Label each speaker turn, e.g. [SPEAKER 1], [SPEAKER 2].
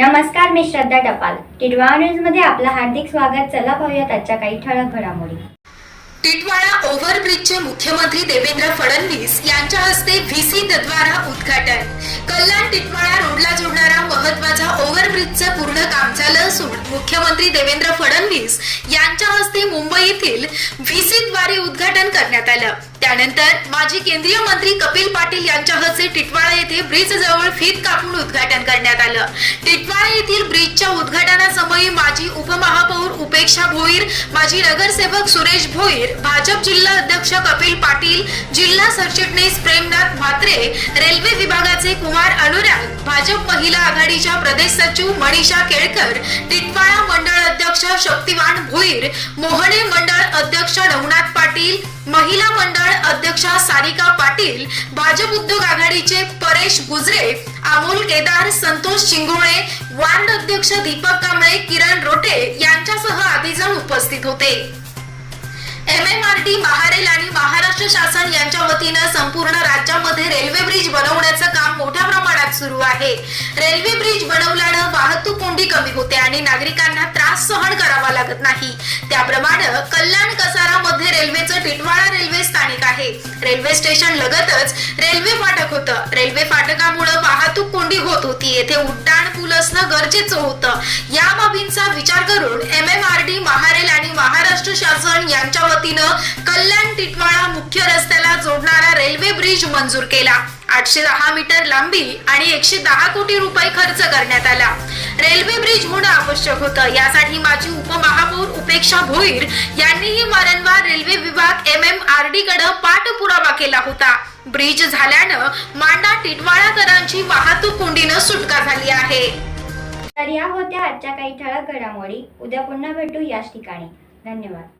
[SPEAKER 1] नमस्कार मी श्रद्धा टपाल. टिटवाळा न्यूजमध्ये आपलं हार्दिक स्वागत. चला पाहूयात आजच्या काही ठळक घडामोडी.
[SPEAKER 2] टिटवाळा ओव्हरब्रिजचे मुख्यमंत्री देवेंद्र फडणवीस यांच्या हस्ते व्हीसी द्वारा उद्घाटन. कल्याण टिटवाळा रोडला जोडणारा महत्त्वाचा ओव्हरब्रिजचं पूर्ण काम झालं असून मुख्यमंत्री देवेंद्र फडणवीस यांच्या हस्ते मुंबई येथील व्हीसी द्वारे उद्घाटन करण्यात आलं. त्यानंतर माजी केंद्रीय मंत्री कपिल पाटील यांच्या हस्ते टिटवाळा येथे ब्रिज जवळ फीत कापून उद्घाटन करण्यात आलं. टिटवाळा येथील ब्रिजच्या उद्घाटनासमयी माजी उपमहापौर उपेक्षा भोईर माजी नगरसेवक सुरेश भोईर भाजप जिल्हा अध्यक्ष कपिल पाटील जिल्हा सरचिटणीस प्रेमनाथ म्हात्रे रेल्वे विभागाचे कुमार अनुराग भाजप महिला आघाडीच्या प्रदेश सचिव मनीषा केळकर टिटवाळा मंडळ अध्यक्ष शक्तिवान भोईर मोहणे मंडळ अध्यक्ष रघुनाथ पाटील महिला मंडळ अध्यक्षा सारिका पाटील भाजप उद्योग आघाडीचे परेश गुजरे अमोल केदार संतोष चिंगोळे वार्ड अध्यक्ष दीपक कांबळे किरण रोटे यांच्यासह आधी जण उपस्थित होते. M M R T MahaRail आणि महाराष्ट्र शासन यांच्या वतीनं संपूर्ण राज्यामध्ये रेल्वे ब्रिज बनवण्याचं काम मोठ्या प्रमाणात सुरू आहे. रेल्वे ब्रिज बनवल्यानं वाहतूक कमी होते आणि नागरिकांना त्रास सहन करावा लागत नाही. त्याप्रमाणे कल्याण कसारा कसारामध्ये रेल्वेचं टिटवाळा रेल्वे स्थानिक आहे. रेल्वे स्टेशन लगतच रेल्वे फाटक होतं. रेल्वे फाटकामुळे वाहतूक कोंडी होत होती. येथे उड्डाण पूल असणं गरजेचं होतं. या बाबींचा विचार करून M M R D MahaRail आणि महाराष्ट्र शासन यांच्या वतीनं कल्याण टिटवाळा मुख्य रस्त्याला जोडणारा रेल्वे ब्रिज मंजूर केला. आठशे दहा मीटर लांबी आणि एकशे दहा कोटी रुपये खर्च करण्यात आला. रेल्वे ब्रिज होणं आवश्यक होतं. यासाठी माजी उपमहापौर उपेक्षा भोईर यांनीही वारंवार रेल्वे विभाग एम एम आर डी कडे पाठपुरावा केला होता. ब्रिज झाल्यानं मांडा टिटवाळाकरांची वाहतूक कोंडीनं सुटका झाली आहे.
[SPEAKER 1] तर या होत्या आजच्या काही ठळक घडामोडी. उद्या पुन्हा भेटू याच ठिकाणी. धन्यवाद.